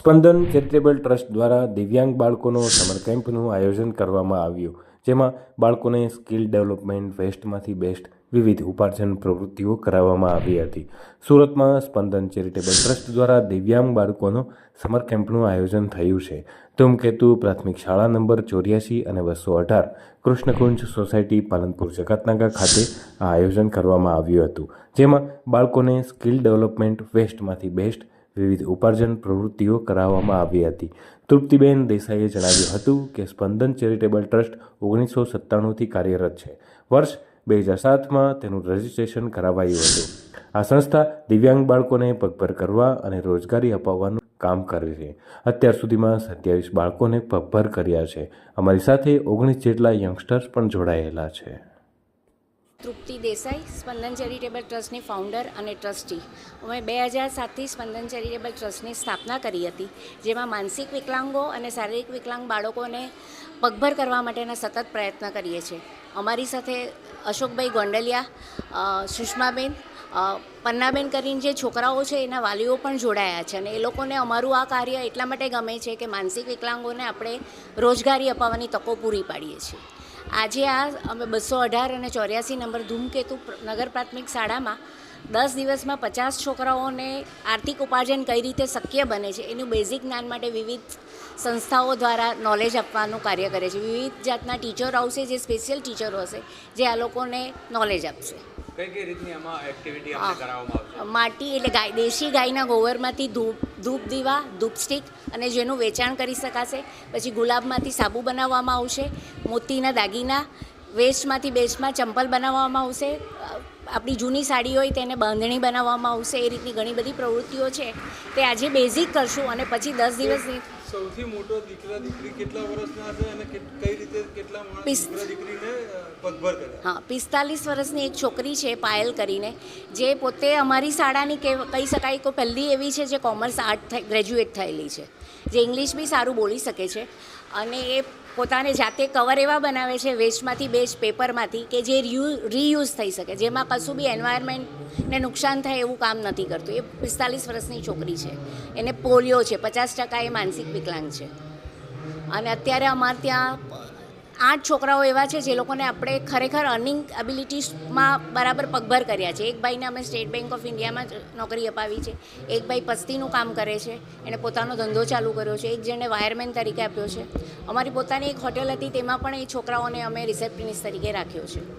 સ્પંદન charitable trust દ્વારા દિવ્યાંગ બાળકોનો સમર કેમ્પનું આયોજન કરવામાં આવ્યું, જેમાં બાળકોને સ્કિલ ડેવલપમેન્ટ વેસ્ટમાંથી બેસ્ટ વિવિધ ઉપાર્જન પ્રવૃત્તિઓ કરાવવામાં આવી હતી. સુરતમાં સ્પંદન ચેરિટેબલ ટ્રસ્ટ દ્વારા દિવ્યાંગ બાળકોનો સમર કેમ્પનું આયોજન થયું છે. ધૂમકેતુ પ્રાથમિક શાળા નંબર ચોર્યાસી અને બસો અઢાર, કૃષ્ણકુંજ સોસાયટી પાલનપુર જકાતનાગા ખાતે આ આયોજન કરવામાં આવ્યું હતું, જેમાં બાળકોને સ્કિલ ડેવલપમેન્ટ વેસ્ટમાંથી બેસ્ટ વિવિધ ઉપાર્જન પ્રવૃત્તિઓ કરાવવામાં આવી હતી. તૃપ્તિબેન દેસાઈએ જણાવ્યું હતું કે સ્પંદન ચેરિટેબલ ટ્રસ્ટ ઓગણીસો સત્તાણુંથી કાર્યરત છે. વર્ષ બે હજાર સાતમાં તેનું રજિસ્ટ્રેશન કરાવાયું હતું. આ સંસ્થા દિવ્યાંગ બાળકોને પગભર કરવા અને રોજગારી અપાવવાનું કામ કરે છે. અત્યાર સુધીમાં સત્યાવીસ બાળકોને પગભર કર્યા છે. અમારી સાથે ઓગણીસ જેટલા યંગસ્ટર્સ પણ જોડાયેલા છે. તૃપ્તિ દેસાઈ, સ્પંદન ચેરિટેબલ ટ્રસ્ટની ફાઉન્ડર અને ટ્રસ્ટી. અમે બે હજાર સાતથી સ્પંદન ચેરિટેબલ ટ્રસ્ટની સ્થાપના કરી હતી, જેમાં માનસિક વિકલાંગો અને શારીરિક વિકલાંગ બાળકોને પગભર કરવા માટેના સતત પ્રયત્ન કરીએ છીએ. અમારી સાથે અશોકભાઈ ગોંડલિયા સુષ્માબેન પન્નાબેન કરીને જે છોકરાઓ છે એના વાલીઓ પણ જોડાયા છે અને એ લોકોને અમારું આ કાર્ય એટલા માટે ગમે છે કે માનસિક વિકલાંગોને આપણે રોજગારી અપાવવાની તકો પૂરી પાડીએ છીએ. આજે આ અમે બસો અઢાર અને ચોર્યાસી નંબર ધૂમકેતુ નગર પ્રાથમિક શાળામાં દસ દિવસમાં પચાસ છોકરાઓને આર્થિક ઉપાર્જન કઈ રીતે શક્ય બને છે એનું બેઝિક જ્ઞાન માટે વિવિધ સંસ્થાઓ દ્વારા નોલેજ આપવાનું કાર્ય કરે છે. વિવિધ જાતના ટીચરો આવશે જે સ્પેશિયલ ટીચરો હશે જે આ લોકોને નોલેજ આપશે. કઈ કઈ રીતની આમાં એક્ટિવિટી કરાવવામાં આવશે? માટી એટલે ગાય દેશી ગાયના ગોબરમાંથી ધૂપ ધૂપ દીવા ધૂપસ્ટિક અને જેનું વેચાણ કરી શકાશે. પછી ગુલાબમાંથી સાબુ બનાવવામાં આવશે, મોતીના દાગીના, વેસ્ટમાંથી બેસ્ટમાં ચંપલ બનાવવામાં આવશે આપણી જૂની સાડી હોય તેને બાંધણી બનાવવામાં આવશે, એ રીતની ઘણી બધી પ્રવૃત્તિઓ છે. તે આજે બેઝિક કરશું અને પછી દસ દિવસની સૌથી મોટો દીકરા દીકરી કેટલા વર્ષના છે અને કઈ રીતે હા પિસ્તાલીસ વર્ષની એક છોકરી છે પાયલ કરીને જે પોતે અમારી શાળાની કે કહી શકાય કે પહેલી એવી છે જે કોમર્સ આર્ટ ગ્રેજ્યુએટ થયેલી છે. જે ઇંગ્લિશ બી સારું બોલી શકે છે. અને એ પોતાને જાતે કવર એવા બનાવે છે વેસ્ટમાંથી બેસ્ટ પેપરમાંથી કે જે રિયુ રીયુઝ થઈ શકે. જેમાં કશું બી એન્વાયરમેન્ટને નુકસાન થાય એવું કામ નથી કરતું. એ પિસ્તાલીસ વર્ષની છોકરી છે. એને પોલિયો છે પચાસ ટકા એ માનસિક વિકલાંગ છે. અને અત્યારે અમારે ત્યાં આઠ છોકરાઓ એવા છે જે લોકોને આપણે ખરેખર અર્નિંગ એબિલિટીઝમાં બરાબર પગભર કર્યા છે. એક ભાઈને અમે સ્ટેટ બેંક ઓફ ઇન્ડિયામાં નોકરી અપાવી છે. એક ભાઈ પસ્તીનું કામ કરે છે. એણે પોતાનો ધંધો ચાલુ કર્યો છે. એક જેણે વાયરમેન તરીકે આપ્યો છે. અમારી પોતાની એક હોટેલ હતી, તેમાં પણ એ છોકરાઓને અમે રિસેપ્શનિસ્ટ તરીકે રાખ્યો છે.